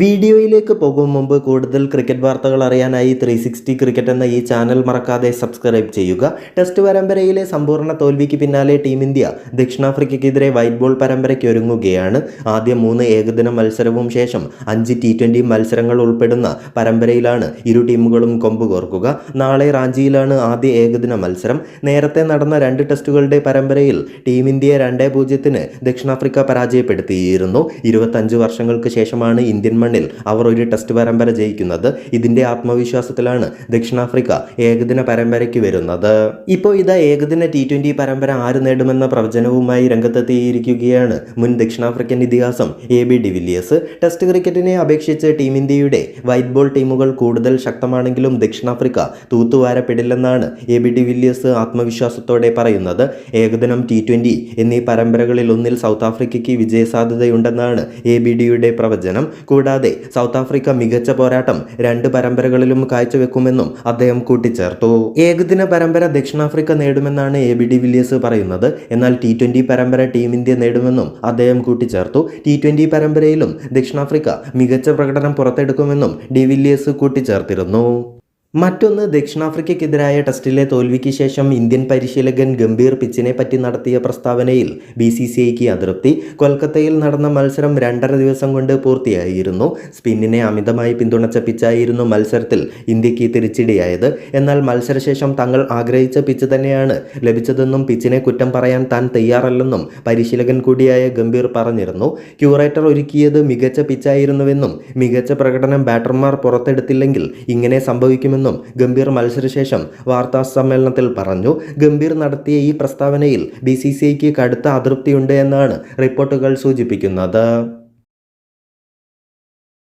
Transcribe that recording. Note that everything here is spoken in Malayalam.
വീഡിയോയിലേക്ക് പോകും മുമ്പ് കൂടുതൽ ക്രിക്കറ്റ് വാർത്തകൾ അറിയാനായി ത്രീ സിക്സ്റ്റി ക്രിക്കറ്റ് എന്ന ഈ ചാനൽ മറക്കാതെ സബ്സ്ക്രൈബ് ചെയ്യുക. ടെസ്റ്റ് പരമ്പരയിലെ സമ്പൂർണ തോൽവിക്ക് പിന്നാലെ ടീം ഇന്ത്യ ദക്ഷിണാഫ്രിക്കയ്ക്കെതിരെ വൈറ്റ് ബോൾ പരമ്പരയ്ക്ക് ഒരുങ്ങുകയാണ്. ആദ്യ മൂന്ന് ഏകദിന മത്സരവും ശേഷം അഞ്ച് ടി ട്വന്റി മത്സരങ്ങൾ ഉൾപ്പെടുന്ന പരമ്പരയിലാണ് ഇരു ടീമുകളും കൊമ്പ് കോർക്കുക. നാളെ റാഞ്ചിയിലാണ് ആദ്യ ഏകദിന മത്സരം. നേരത്തെ നടന്ന രണ്ട് ടെസ്റ്റുകളുടെ പരമ്പരയിൽ ടീം ഇന്ത്യയെ രണ്ടേ പൂജ്യത്തിന് ദക്ഷിണാഫ്രിക്ക പരാജയപ്പെടുത്തിയിരുന്നു. ഇരുപത്തഞ്ച് വർഷങ്ങൾക്ക് ശേഷമാണ് ഇന്ത്യൻ മണ്ണിൽ അവർ ഒരു ടെസ്റ്റ് പരമ്പര ജയിക്കുന്നത് ഇതിന്റെ ആത്മവിശ്വാസത്തിലാണ് ദക്ഷിണാഫ്രിക്ക ഏകദിന പരമ്പരയ്ക്ക് വരുന്നത്. ഇപ്പോൾ ഇതാ ഏകദിന ടി ട്വന്റി പരമ്പര ആര് നേടുമെന്ന പ്രവചനവുമായി രംഗത്തെത്തിയിരിക്കുകയാണ് മുൻ ദക്ഷിണാഫ്രിക്കൻ ഇതിഹാസം എ ബി ഡിവില്ലിയേഴ്സ് ടെസ്റ്റ് ക്രിക്കറ്റിനെ അപേക്ഷിച്ച് ടീം ഇന്ത്യയുടെ വൈറ്റ് ബോൾ ടീമുകൾ കൂടുതൽ ശക്തമാണെങ്കിലും ദക്ഷിണാഫ്രിക്ക തൂത്തുവാരപ്പെടില്ലെന്നാണ് എ ബി ഡിവില്ലിയേഴ്സ് ആത്മവിശ്വാസത്തോടെ പറയുന്നത്. ഏകദിനം ടി ട്വന്റി എന്നീ പരമ്പരകളിൽ ഒന്നിൽ സൗത്ത് ആഫ്രിക്കയ്ക്ക് വിജയസാധ്യതയുണ്ടെന്നാണ് എ ബി ഡിയുടെ പ്രവചനം. കൂടാതെ സൗത്ത് ആഫ്രിക്ക മികച്ച പോരാട്ടം രണ്ട് പരമ്പരകളിലും കാഴ്ചവെക്കുമെന്നും അദ്ദേഹം കൂട്ടിച്ചേർത്തു. ഏകദിന പരമ്പര ദക്ഷിണാഫ്രിക്ക നേടുമെന്നാണ് എ ബി ഡി വില്ലിയേഴ്സ് പറയുന്നത്. എന്നാൽ ടി ട്വന്റി പരമ്പര ടീം ഇന്ത്യ നേടുമെന്നും അദ്ദേഹം കൂട്ടിച്ചേർത്തു. ടി ട്വന്റി പരമ്പരയിലും ദക്ഷിണാഫ്രിക്ക മികച്ച പ്രകടനം പുറത്തെടുക്കുമെന്നും ഡി വില്ലിയേഴ്സ് കൂട്ടിച്ചേർത്തിരുന്നു. മറ്റൊന്ന് ദക്ഷിണാഫ്രിക്കയ്ക്കെതിരായ ടെസ്റ്റിലെ തോൽവിക്ക് ശേഷം ഇന്ത്യൻ പരിശീലകൻ ഗംഭീർ പിച്ചിനെ പറ്റി നടത്തിയ പ്രസ്താവനയിൽ ബി സി സി ഐക്ക് അതൃപ്തി. കൊൽക്കത്തയിൽ നടന്ന മത്സരം രണ്ടര ദിവസം കൊണ്ട് പൂർത്തിയായിരുന്നു. സ്പിന്നിനെ അമിതമായി പിന്തുണച്ച പിച്ചായിരുന്നു മത്സരത്തിൽ ഇന്ത്യയ്ക്ക് തിരിച്ചടിയായത്. എന്നാൽ മത്സരശേഷം തങ്ങൾ ആഗ്രഹിച്ച പിച്ച് തന്നെയാണ് ലഭിച്ചതെന്നും പിച്ചിനെ കുറ്റം പറയാൻ താൻ തയ്യാറല്ലെന്നും പരിശീലകൻ കൂടിയായ ഗംഭീർ പറഞ്ഞിരുന്നു. ക്യൂറേറ്റർ ഒരുക്കിയത് മികച്ച പിച്ചായിരുന്നുവെന്നും മികച്ച പ്രകടനം ബാറ്റർമാർ പുറത്തെടുത്തില്ലെങ്കിൽ ഇങ്ങനെ സംഭവിക്കുമെന്നും ഗംഭീർ മത്സരശേഷം വാർത്താ സമ്മേളനത്തിൽ പറഞ്ഞു. ഗംഭീർ നടത്തിയ ഈ പ്രസ്താവനയിൽ ബി സി സി ഐക്ക് കടുത്ത അതൃപ്തിയുണ്ട് എന്നാണ് റിപ്പോർട്ടുകൾ സൂചിപ്പിക്കുന്നത്.